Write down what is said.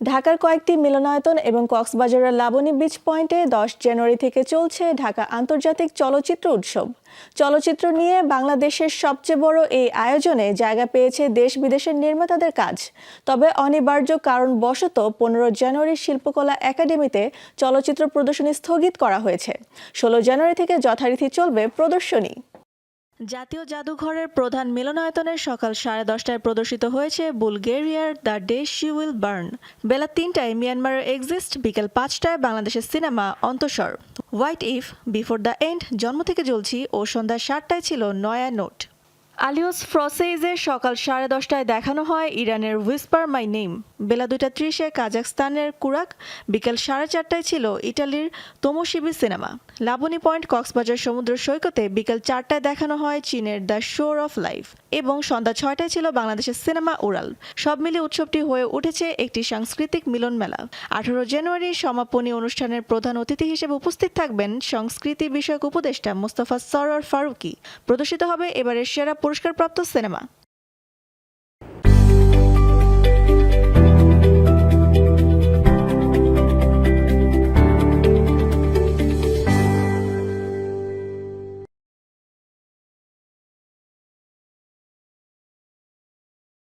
ঢাকার কয়েকটি মিলনায়তন এবং কক্সবাজারের লাবণী বিচ পয়েন্টে দশ জানুয়ারি থেকে চলছে ঢাকা আন্তর্জাতিক চলচ্চিত্র উৎসব। চলচ্চিত্র নিয়ে বাংলাদেশের সবচেয়ে বড় এই আয়োজনে জায়গা পেয়েছে দেশ বিদেশের নির্মাতাদের কাজ। তবে অনিবার্য কারণ কারণবশত পনেরো জানুয়ারি শিল্পকলা একাডেমিতে চলচ্চিত্র প্রদর্শনী স্থগিত করা হয়েছে। ষোলো জানুয়ারি থেকে যথারীতি চলবে প্রদর্শনী। জাতীয় জাদুঘরের প্রধান মিলনায়তনের সকাল সাড়ে দশটায় প্রদর্শিত হয়েছে বুলগেরিয়ার the day she will burn. বেলা তিনটায় মিয়ানমারের এক্সিস্ট, বিকেল পাঁচটায় বাংলাদেশের cinema অন্তঃসর। What if, before the end, জন্ম থেকে জ্বলছি ও সন্ধ্যা সাতটায় ছিল নয়া নোট। আলিওস ফ্রসেইজে সকাল সাড়ে দশটায় দেখানো হয় ইরানের হুইসপার মাই নেম বেলা দুইটা ত্রিশে কাজাকস্তানের কুরাক, বিকেল সাড়ে চারটায় ছিল ইটালির তোমোশিবি সিনেমা। লাবণী পয়েন্ট, কক্সবাজার সমুদ্র সৈকতে বিকেল চারটায় দেখানো হয় চীনের দ্য শোর অফ লাইফ এবং সন্ধ্যা ছয়টায় ছিল বাংলাদেশের সিনেমা উড়াল। সব মিলিয়ে উৎসবটি হয়ে উঠেছে একটি সাংস্কৃতিক মিলন মেলা। আঠারো জানুয়ারি সমাপনী অনুষ্ঠানের প্রধান অতিথি হিসেবে উপস্থিত থাকবেন সংস্কৃতি বিষয়ক উপদেষ্টা মোস্তফা সরোয়ার ফারুকি। প্রদর্শিত হবে এবারের সেরা পুরস্কারপ্রাপ্ত সিনেমা।